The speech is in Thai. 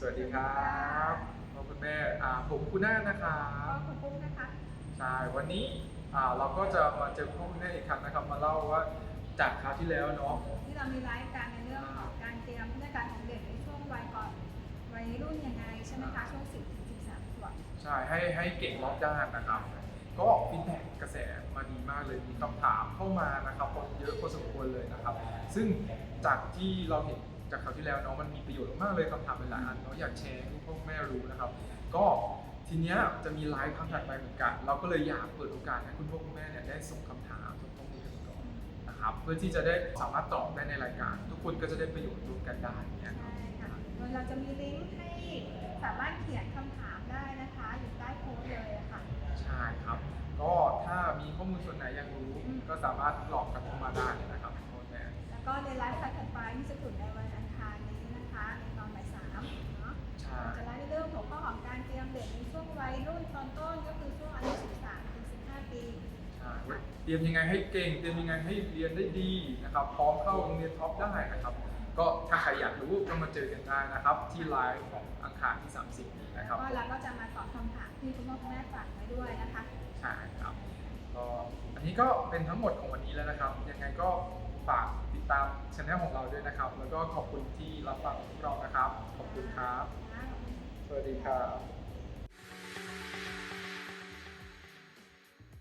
สวัสดีครับพ่อคุณแม่อ่าผมคุณน้านะครัก็บคุณปุ้มนะคะใช่วันนี้อ่าเราก็จะมาเจอพ่อคุณแม่อีกครั้งนะครับ มาเล่าว่าจากคราวที่แล้วเนาะที่เรามีไลฟ์กันในเรื่องของการเตรียมพัฒนาการของเด็กในช่วงวัยก่อนวัยรุ่นยังไงใช่ไหมคะช่วง10ถึง13ขวบใช่ให้ให้เก่งรอบด้านนะครับก็ฟีดแบ็กกระแสมาดีมากเลยมีคำถามเข้ามานะครับเยอะพอสมควรเลยนะครับ ซึ่งจากที่เราเห็น จากคราวที่แล้วเนาะมันมีประโยชน์มากเลยคำถามหลายๆอันเนาะอยากแชร์ให้พ่อแม่รู้นะครับ ก็ทีเนี้ยจะมีไลฟ์ครั้งถัดไปเหมือนกัน เราก็เลยอยากเปิดโอกาสให้คุณพ่อคุณแม่เนี่ยได้ส่งคำถามส่งข้อมูลกันก่อนนะครับเพื่อที่จะได้สามารถตอบได้ในรายการ ทุกคนก็จะได้ประโยชน์ร่วมกันได้เนี่ยครับใช่ค่ะโดยเราจะมีลิงก์ให้สามารถเขียนคำถามได้นะคะ อยู่ใต้โพสต์เลยอะค่ะใช่ครับ ก็ถ้ามีข้อมูลส่วนไหนอยากรู้อืมก็สามารถหลอกกันเข้ามาได้นะครับพ่อแม่แล้วก็ในไลฟ์ถัดไปที่จะ ยรุ่นตอนต้นก็คือช่วงอายุ13ถึง15 ปีใช่เตรียมยังไงให้เก่ง เตรียมยังไงให้เรียนได้ดีนะครับ พร้อมเข้าโรงเรียนท็อปได้นะครับ ก็ถ้าใครอยากรู้ก็มาเจอกันได้นะครับ ที่ไลฟ์ของอังคารที่ 30นี้แล้วนะครับ ก็เราก็จะมาตอบคำถามที่คุณพ่อคุณแม่ฝากไว้ด้วยนะคะใช่ครับก็อันนี้ก็เป็นทั้งหมดของวันนี้แล้วนะครับ ยังไงก็ฝากติดตามช anel ของเราด้วยนะครับ แล้วก็ขอบคุณที่รับฟังพวกเรานะครับ ขอบคุณครับ สวัสดีครับ